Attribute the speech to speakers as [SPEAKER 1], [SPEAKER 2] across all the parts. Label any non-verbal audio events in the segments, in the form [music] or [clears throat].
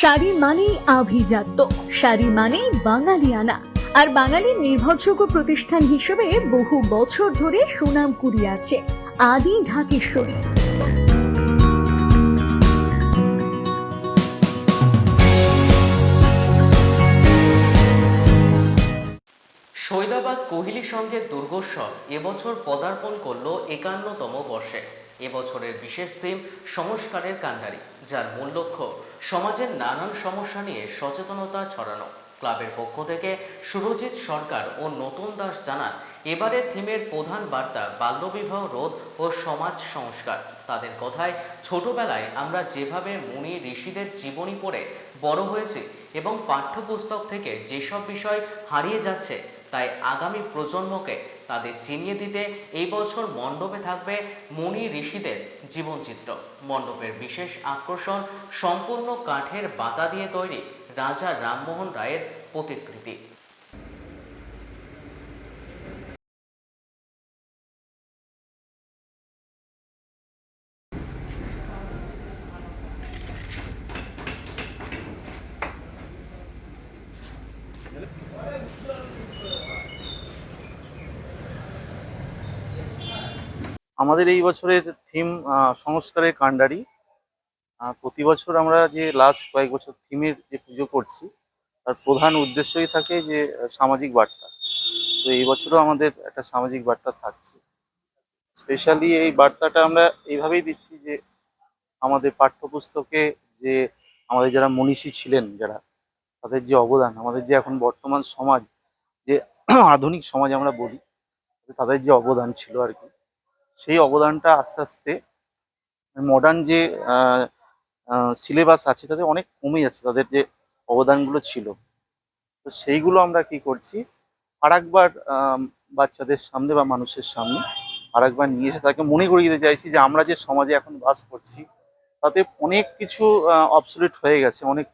[SPEAKER 1] শাড়ি মানেই আভিজাত্য। শাড়ি মানেই বাঙালিয়ানা। আর বাঙালির নির্ভরযোগ্য প্রতিষ্ঠান হিসেবে বহু বছর ধরে সুনাম কুড়িয়ে আসছে আদি ঢাকেশ্বরী।
[SPEAKER 2] সৈদাবাদ কোহলি সঙ্গে দুর্গোৎসব এবছর পদার্পণ করল একান্নতম বর্ষে। এবছরের বিশেষ থিম সংস্কারের কাণ্ডারি যার মূল লক্ষ্য সমাজের নানান সমস্যা নিয়ে সচেতনতা ছড়ানো। ক্লাবের পক্ষ থেকে সুরজিৎ সরকার ও নতুন দাস জানান এবারের থিমের প্রধান বার্তা বাল্যবিবাহ রোধ ও সমাজ সংস্কার। তাদের কথায়, ছোটবেলায় আমরা যেভাবে মুনি ঋষিদের জীবনী পড়ে বড় হয়েছি এবং পাঠ্যপুস্তক থেকে যেসব বিষয় হারিয়ে যাচ্ছে, তাই আগামী প্রজন্মকে তাদের চিনিয়ে দিতে এই বছর মণ্ডপে থাকবে মুনি ঋষিদের জীবনচিত্র। মণ্ডপের বিশেষ আকর্ষণ সম্পূর্ণ কাঠের বাতা দিয়ে তৈরি রাজা রামমোহন রায়ের প্রতিকৃতি।
[SPEAKER 3] আমাদের এই বছরের থিম সংস্কারের কাণ্ডারি প্রতি বছর আমরা যে লাস্ট কয়েক বছর থিমের যে পুজো করছি, তার প্রধান উদ্দেশ্যই থাকে যে সামাজিক বার্তা। তো এই বছরও আমাদের একটা সামাজিক বার্তা থাকছে। স্পেশালি এই বার্তাটা আমরা এইভাবেই দিচ্ছি যে, আমাদের পাঠ্যপুস্তকে যে, আমাদের যারা মনীষী ছিলেন যারা, তাদের যে অবদান, আমাদের যে এখন বর্তমান সমাজ, যে আধুনিক সমাজ আমরা বলি, তাদের যে অবদান ছিল আর কি। সেই অবদানটা আস্তে আস্তে মডার্ন যে সিলেবাস আছে তাদের অনেক কমে যাচ্ছে, তাদের যে অবদানগুলো ছিল। তো সেইগুলো আমরা কি করছি আর একবার বাচ্চাদের সামনে বা মানুষের সামনে আর একবার নিয়ে এসে তাকে মনে করিয়ে দিতে চাইছি যে আমরা যে সমাজে এখন বাস করছি, তাতে অনেক কিছু অবসলিট হয়ে গেছে, অনেক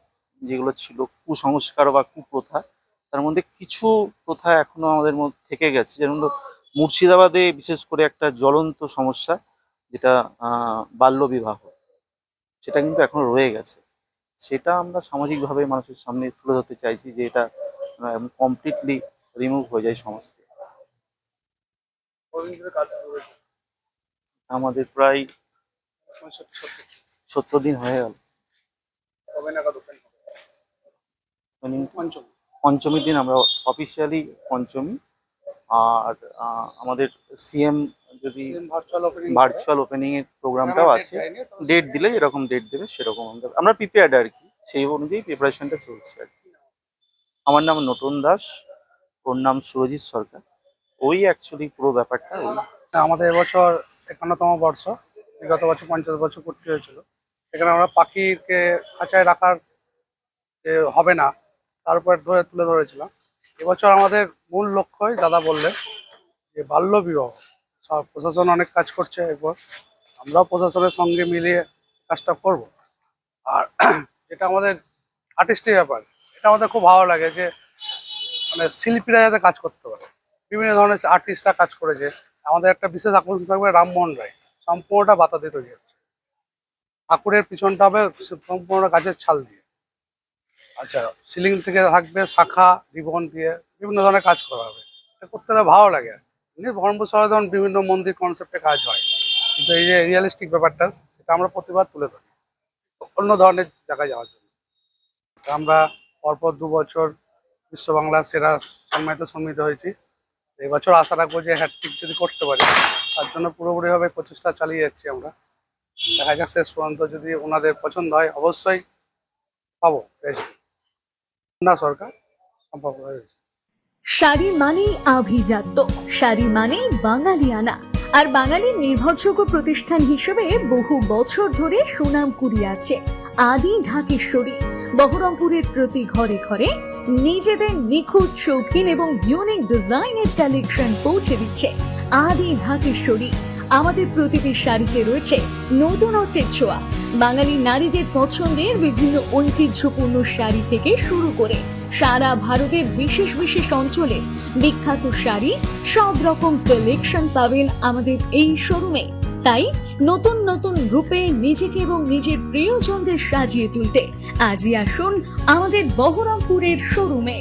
[SPEAKER 3] যেগুলো ছিল কুসংস্কার বা কুপ্রথা, তার মধ্যে কিছু প্রথা এখনও আমাদের মধ্যে থেকে গেছে। যেমন মুর্শিদাবাদে বিশেষ করে একটা জ্বলন্ত সমস্যা যেটা বাল্যবিবাহ সেটা কিন্তু এখন রয়ে গেছে। সেটা আমরা সামাজিকভাবে মানুষের সামনে তুলে ধরতে চাইছি যে এটা কমপ্লিটলি রিমুভ হয়ে যায় সমাজ থেকে আমাদের প্রায় সত্তর দিন হয়ে গেল। পঞ্চমীর দিন আমরা অফিসিয়ালি পঞ্চমী। আর আহ, আমাদের সিএম যদি ভার্চুয়াল ওপেনিং এর প্রোগ্রামটাও আছে। ডেট দিলে যেরকম ডেট দেবে সেরকম আমরা আমরা প্রিপেয়ার্ড আর কি সেই অনুযায়ী প্রিপারেশনটা চলছে আর কি। আমার নাম নতুন দাস ওর নাম সুরজিৎ সরকার। ওই অ্যাকচুয়ালি পুরো ব্যাপারটা ওই।
[SPEAKER 4] আমাদের এবছর একান্নতম বর্ষ বিগত বছর পঞ্চাশ বছর পূর্তি হয়েছিল। সেখানে আমরা পাখিকে খাঁচায় রাখার হবে না তার উপর ধরে তুলে ধরেছিলাম। এবছর আমাদের মূল লক্ষ্যই দাদা বললেন, যে বাল্য বিবাহ। সব প্রশাসন অনেক কাজ করছে এরপর। আমরাও প্রশাসনের সঙ্গে মিলিয়ে কাজটা করব। আর [clears throat] এটা আমাদের আর্টিস্টের ব্যাপার। এটা আমাদের খুব ভালো লাগে যে মানে শিল্পীরা যাতে কাজ করতে পারে। বিভিন্ন ধরনের আর্টিস্টরা কাজ করেছে। আমাদের একটা বিশেষ আকর্ষণ থাকবে রামমোহন রায়। সম্পূর্ণটা বাতা দিয়ে তৈরি হচ্ছে। ঠাকুরের পিছনটা হবে সম্পূর্ণ গাছের ছাল দিয়ে। আচ্ছা সিলিং থেকে থাকবে শাখা, রিবন দিয়ে বিভিন্ন ধরনের কাজ করা হবে। করতে ভালো লাগে। এমনি বহরমপুর শহরে ধরুন বিভিন্ন মন্দির কনসেপ্টে কাজ হয়। কিন্তু এই যে রিয়েলিস্টিক ব্যাপারটা, সেটা আমরা প্রতিবার তুলে ধরি। অন্য ধরনের জায়গায় যাওয়ার জন্য। আমরা পরপর দু বছর বিশ্ব বাংলা সেরা সম্মানিত সম্মিলিত হয়েছি। এবছর আশা রাখব যে হ্যাট্রিক যদি করতে পারি, তার জন্য পুরোপুরিভাবে প্রচেষ্টা চালিয়ে যাচ্ছি আমরা। দেখা যাক শেষ পর্যন্ত যদি ওনাদের পছন্দ হয়, অবশ্যই পাবো। না সরকার, সম্ভব হয়েছে
[SPEAKER 1] শাড়ি মানেই আভিজাত্য, শাড়ি মানেই বাঙালিয়ানা। আর বাঙালির নির্ভরযোগ্য প্রতিষ্ঠান হিসেবে বহু বছর ধরে সুনাম কুড়িয়ে আসছে আদি ঢাকেশ্বরী। বহরমপুরের প্রতি ঘরে ঘরে নিজেদের নিখুঁত শৌখিন এবং ইউনিক ডিজাইনের কালেকশন পৌঁছে দিচ্ছে আদি ঢাকেশ্বরী। আমাদের প্রতিটি শাড়িতে রয়েছে নতুনত্বের ছোঁয়া বাঙালি নারীদের পছন্দের বিভিন্ন ঐতিহ্যপূর্ণ শাড়ি থেকে শুরু করে সারা ভারতের বিশেষ বিশেষ অঞ্চলে বিখ্যাত শাড়ি সব রকম কালেকশন পাবেন আমাদের এই শোরুমে তাই নতুন নতুন রূপে নিজেকে এবং নিজের প্রিয়জনদের সাজিয়ে তুলতে আজই আসুন আমাদের বহরমপুরের শোরুমে